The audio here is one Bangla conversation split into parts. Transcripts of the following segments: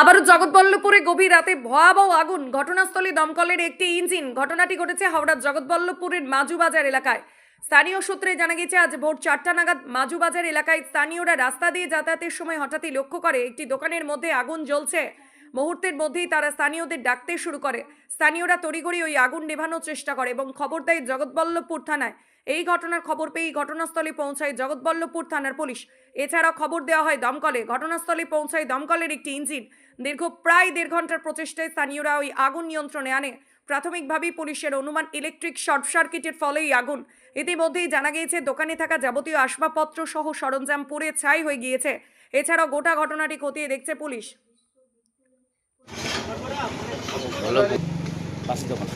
আবারও জগৎবল্লভপুরে গভীর রাতে ভয়াবহ আগুন। ঘটনাস্থলে দমকলের একটি ইঞ্জিন। ঘটনাটি ঘটেছে হাওড়ার জগৎবল্লভপুরের মাজুবাজার এলাকায়। স্থানীয় সূত্রে জানা গেছে, আজ ভোর চারটা নাগাদ মাজুবাজার এলাকায় স্থানীয়রা রাস্তা দিয়ে যাতায়াতের সময় হঠাৎই লক্ষ্য করে একটি দোকানের মধ্যে আগুন জ্বলছে। মুহূর্তের মধ্যেই তারা স্থানীয়দের ডাকতে শুরু করে। স্থানীয়রা তড়িঘড়ি ওই আগুন নেভানোর চেষ্টা করে এবং খবর দেয় জগৎবল্লভপুর থানায়। এই ঘটনার খবর পেয়েই ঘটনাস্থলে পৌঁছায় জগৎবল্লভপুর থানার পুলিশ। এছাড়াও খবর দেওয়া হয় দমকলে। ঘটনাস্থলে পৌঁছায় দমকলের একটি ইঞ্জিন। দীর্ঘ প্রায় দেড় ঘণ্টার প্রচেষ্টায় স্থানীয়রা ওই আগুন নিয়ন্ত্রণে আনে। প্রাথমিকভাবেই পুলিশের অনুমান ইলেকট্রিক শর্ট সার্কিটের ফলেই আগুন। ইতিমধ্যেই জানা গিয়েছে, দোকানে থাকা যাবতীয় আসবাবপত্র সহ সরঞ্জাম পুড়ে ছাই হয়ে গিয়েছে। এছাড়াও গোটা ঘটনাটি খতিয়ে দেখছে পুলিশ পাঁচ দোকান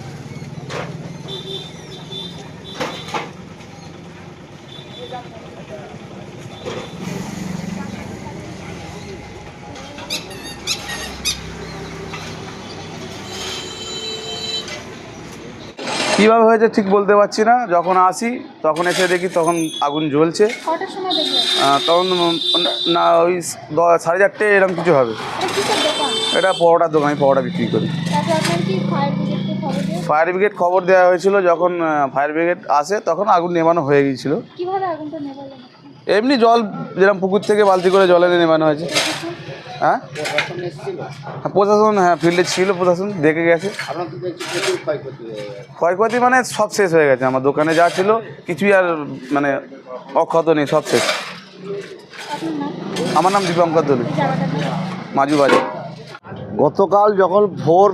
কীভাবে হয়েছে ঠিক বলতে পারছি না। যখন আসি তখন এসে দেখি তখন আগুন জ্বলছে। তখন না ওই সাড়ে চারটে এরকম কিছু হবে। এটা পরোটার দোকান আমি পরোটা বিক্রি করি। ফায়ার ব্রিগেড খবর দেওয়া হয়েছিল যখন ফায়ার ব্রিগেড আসে তখন আগুন নেমানো হয়ে গিয়েছিল। এমনি জল যেরকম পুকুর থেকে বালতি করে জল এনে নেমানো হয়েছে। হ্যাঁ? হ্যাঁ, প্রশাসন হ্যাঁ ফিল্ডে ছিল প্রশাসন দেখে গেছে। ক্ষয়ক্ষতি মানে সব শেষ হয়ে গেছে। আমার দোকানে যা ছিল কিছুই আর মানে অক্ষত নেই সব শেষ। আমার নাম দীপঙ্কর দলু। মাজু বাজার। গতকাল যখন ভোর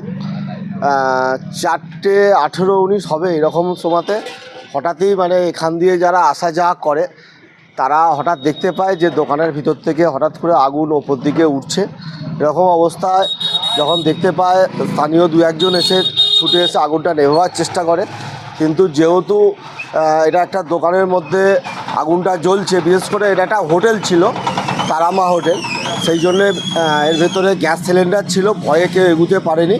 চারটে আঠেরো উনিশ হবে এরকম সময়তে হঠাৎই মানে এখান দিয়ে যারা আসা যাওয়া করে, তারা হঠাৎ দেখতে পায় যে দোকানের ভিতর থেকে হঠাৎ করে আগুন ওপর দিকে উঠছে। এরকম অবস্থায় যখন দেখতে পায়, স্থানীয় দু একজন এসে ছুটে এসে আগুনটা নেভাবার চেষ্টা করে। কিন্তু যেহেতু এটা একটা দোকানের মধ্যে আগুনটা জ্বলছে, বিশেষ করে এটা একটা হোটেল ছিল, তারামা হোটেল, সেই জন্যে এর ভেতরে গ্যাস সিলিন্ডার ছিল, ভয়ে কেউ এগুতে পারেনি।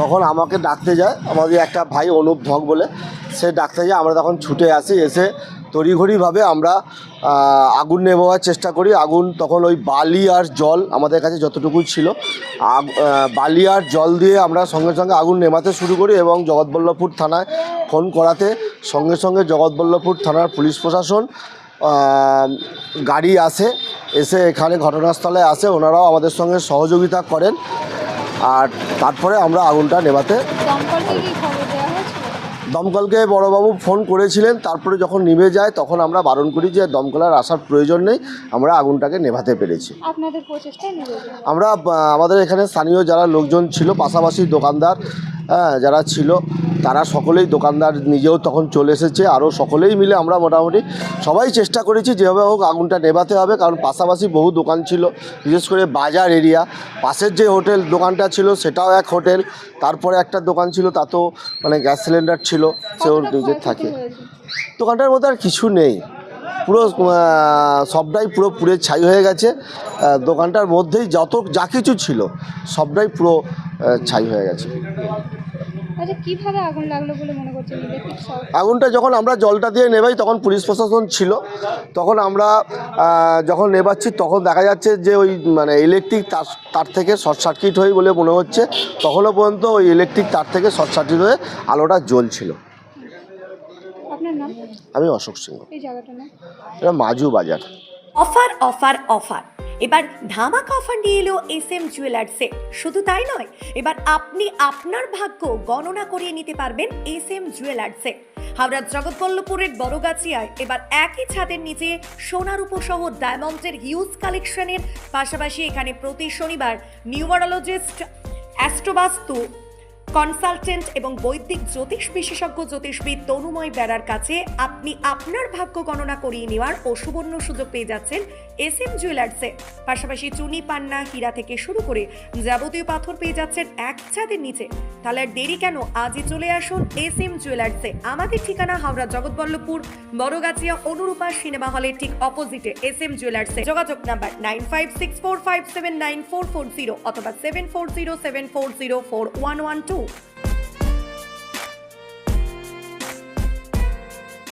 তখন আমাকে ডাকতে যায় আমাদের একটা ভাই অনুপ ধক বলে সে ডাকতে আমরা তখন ছুটে আসি, এসে তড়িঘড়িভাবে আমরা আগুন নেভাবার চেষ্টা করি। আগুন তখন ওই বালি আর জল আমাদের কাছে যতটুকু ছিল বালি আর জল দিয়ে আমরা সঙ্গে সঙ্গে আগুন নেভাতে শুরু করি এবং জগৎবল্লভপুর থানায় ফোন করাতে সঙ্গে সঙ্গে জগৎবল্লভপুর থানার পুলিশ প্রশাসন গাড়ি আসে, এসে এখানে ঘটনাস্থলে আসে, ওনারাও আমাদের সঙ্গে সহযোগিতা করেন। আর তারপরে আমরা আগুনটা নেভাতে দমকলকে বড়বাবু ফোন করেছিলেন তারপরে যখন নিভে যায় তখন আমরা বারণ করি যে দমকলের আসার প্রয়োজন নেই আমরা আগুনটাকে নেভাতে পেরেছি। আপনাদের আমরা আমাদের এখানে স্থানীয় যারা লোকজন ছিল পাশাপাশি দোকানদার যারা ছিল তারা সকলেই দোকানদার নিজেও তখন চলে এসেছে আরও সকলেই মিলে আমরা মোটামুটি সবাই চেষ্টা করেছি যেভাবে হোক আগুনটা নেভাতে হবে কারণ পাশাপাশি বহু দোকান ছিল বিশেষ করে বাজার এরিয়া। পাশের যে হোটেল দোকানটা ছিল সেটাও এক হোটেল তারপরে একটা দোকান ছিল তাতেও মানে গ্যাস সিলিন্ডার ছিল সে ওর নিজের থাকে। দোকানটার মধ্যে আর কিছু নেই পুরো সবটাই পুরো পুড়ে ছাই হয়ে গেছে দোকানটার মধ্যেই যত যা কিছু ছিল সবটাই পুরো ছাই হয়ে গেছে। আচ্ছা মনে আগুনটা যখন আমরা জলটা দিয়ে নেবাই তখন পুলিশ প্রশাসন ছিল। তখন আমরা যখন নেবাচ্ছি তখন দেখা যাচ্ছে যে ওই মানে ইলেকট্রিক তার তার থেকে শর্ট সার্কিট হয়ে বলে মনে হচ্ছে। তখনও পর্যন্ত ওই ইলেকট্রিক তার থেকে শর্ট সার্কিট হয়ে আলোটা জ্বলছিল। আমি অশোক সিংহ। এই এটা মাজু বাজার। Offer offer offer. এবার ধামাকা অফার নিয়ে এলো এস এম জুয়েলার্সে শুধু তাই নয়, এবার আপনি আপনার ভাগ্য গণনা করিয়ে নিতে পারবেন এস এম জুয়েলার্সে হাওড়ার জগৎবল্লপুরের বড়গাছিয়ায় এবার একই ছাদের নিচে সোনার উপসহ ডায়মন্ডের হিউজ কালেকশনের পাশাপাশি এখানে প্রতি শনিবার নিউমারোলজিস্ট অ্যাস্ট্রোবাস্তু কনসালটেন্ট এবং বৈদিক জ্যোতিষ বিশেষজ্ঞ জ্যোতিষবিদ তনুময় বেড়ার কাছে আপনি আপনার ভাগ্য গণনা করিয়ে নেওয়ার ও সুবর্ণ সুযোগ পেয়ে যাচ্ছেন এস এম জুয়েলার্সে। পাশাপাশি চুনি, পান্না, হীরা থেকে শুরু করে যাবতীয় পাথর পেয়ে যাচ্ছেন এক ছাদের নিচে। তাহলে আর দেরি কেন? আজই চলে আসুন এস এম জুয়েলার্সে। আমাদের ঠিকানা হাওড়া জগৎবল্লভপুর, বড়গাছিয়া অনুরূপা সিনেমা হলের ঠিক অপোজিটে এস এম জুয়েলার্সে। যোগাযোগ number nine five six four five seven nine four four zero অথবা seven four zero seven four zero four one one two. out.